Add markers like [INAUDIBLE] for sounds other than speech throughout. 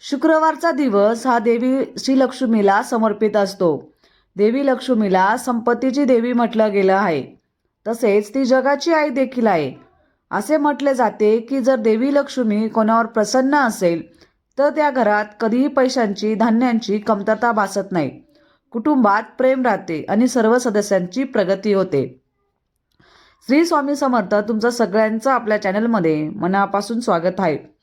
शुक्रवारचा दिवस हा देवी श्रीलक्ष्मीला समर्पित असतो. देवी लक्ष्मीला संपत्तीची देवी म्हटलं गेलं आहे. तसेच ती जगाची आई देखील आहे. असे म्हटले जाते की जर देवी लक्ष्मी कोणावर प्रसन्न असेल तर त्या घरात कधीही पैशांची धान्यांची कमतरता भासत नाही. कुटुंबात प्रेम राहते आणि सर्व सदस्यांची प्रगती होते. श्री स्वामी समर्थ तुमचं सगळ्यांचं आपल्या चॅनलमध्ये मनापासून स्वागत आहे.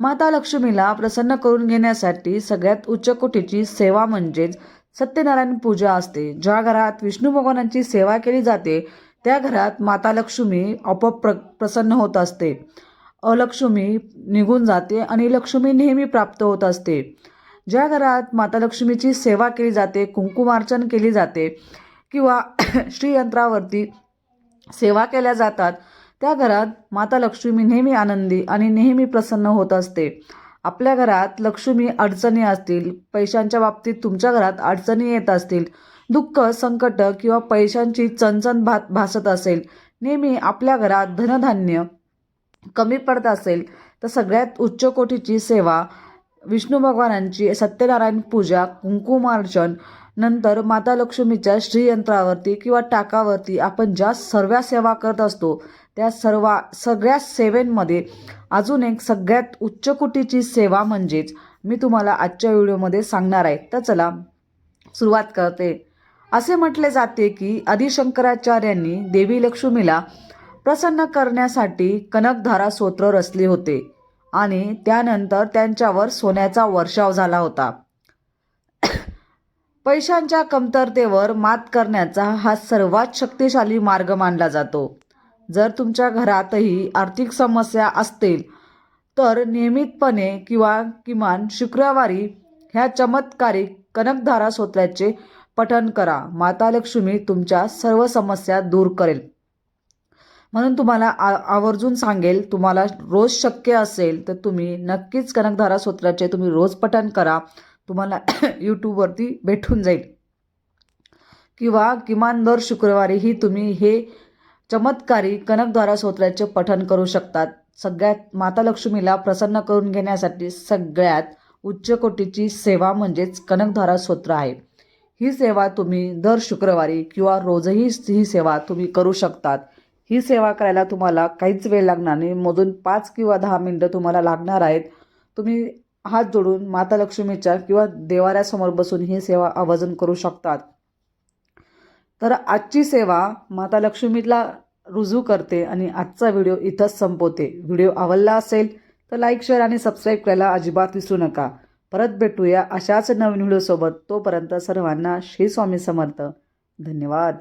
माता लक्ष्मीला प्रसन्न करून घेण्यासाठी सगळ्यात उच्च कोटीची सेवा म्हणजेच सत्यनारायण पूजा असते. ज्या घरात विष्णू भगवानांची सेवा केली जाते त्या घरात माता लक्ष्मी आपोआप प्र प्रसन्न होत असते. अलक्ष्मी निघून जाते आणि लक्ष्मी नेहमी प्राप्त होत असते. ज्या घरात माता लक्ष्मीची सेवा केली जाते कुंकुमार्चन केली जाते किंवा [COUGHS] श्रीयंत्रावरती सेवा केल्या जातात त्या घरात माता लक्ष्मी नेहमी आनंदी आणि नेहमी प्रसन्न होत असते. आपल्या घरात लक्ष्मी अडचणी असतील पैशांच्या बाबतीत तुमच्या घरात अडचणी येत असतील दुःख संकट किंवा पैशांची चणचण भात भासत असेल नेहमी आपल्या घरात धनधान्य कमी पडत असेल तर सगळ्यात उच्च कोटीची सेवा विष्णू भगवानांची सत्यनारायण पूजा कुंकुमार्चन नंतर माता लक्ष्मीच्या श्रीयंत्रावरती किंवा टाकावरती आपण ज्या सर्व सेवा करत असतो त्या सर्व सगळ्या सेवेंमध्ये अजून एक सगळ्यात उच्चकोटीची सेवा म्हणजेच मी तुम्हाला आजच्या व्हिडिओमध्ये सांगणार आहे. तर चला सुरुवात करते. असे म्हटले जाते की आदिशंकराचार्यांनी देवी लक्ष्मीला प्रसन्न करण्यासाठी कनकधारा स्तोत्र रचले होते आणि त्यानंतर त्यांच्यावर सोन्याचा वर्षाव झाला होता. पैशांच्या कमतरतेवर मात करण्याचा हा सर्वात शक्तिशाली मार्ग मानला जातो. जर तुमच्या घरातही आर्थिक समस्या असतील तर नियमितपणे किंवा किमान शुक्रवारी ह्या चमत्कारिक कनकधारा स्तोत्राचे पठण करा. माता लक्ष्मी तुमच्या सर्व समस्या दूर करेल. म्हणून तुम्हाला आ आवर्जून सांगेल तुम्हाला रोज शक्य असेल तर तुम्ही नक्कीच कनकधारा स्तोत्राचे तुम्ही रोज पठण करा. तुम्हाला [COUGHS] यूट्यूबवरती भेटून जाईल. किंवा किमान दर शुक्रवारीही तुम्ही हे चमत्कारी कनकद्वारा स्तोत्राचे पठण करू शकतात. सगळ्यात माता लक्ष्मीला प्रसन्न करून घेण्यासाठी सगळ्यात उच्च कोटीची सेवा म्हणजेच कनकधारा स्तोत्र आहे. ही सेवा तुम्ही दर शुक्रवारी किंवा रोजही ही सेवा तुम्ही करू शकतात. ही सेवा करायला तुम्हाला काहीच वेळ लागणार नाही. मोजून पाच किंवा दहा मिनटं तुम्हाला लागणार आहेत. तुम्ही हात जोडून माता लक्ष्मीच्या किंवा देवाऱ्यासमोर बसून ही सेवा आवर्जून करू शकतात. तर आजची सेवा माता लक्ष्मीला रुजू करते आणि आजचा व्हिडिओ इथंच संपवते. व्हिडिओ आवडला असेल तर लाईक शेअर आणि सबस्क्राईब करायला अजिबात विसरू नका. परत भेटूया अशाच नवीन व्हिडिओसोबत. तोपर्यंत सर्वांना श्री स्वामी समर्थ. धन्यवाद.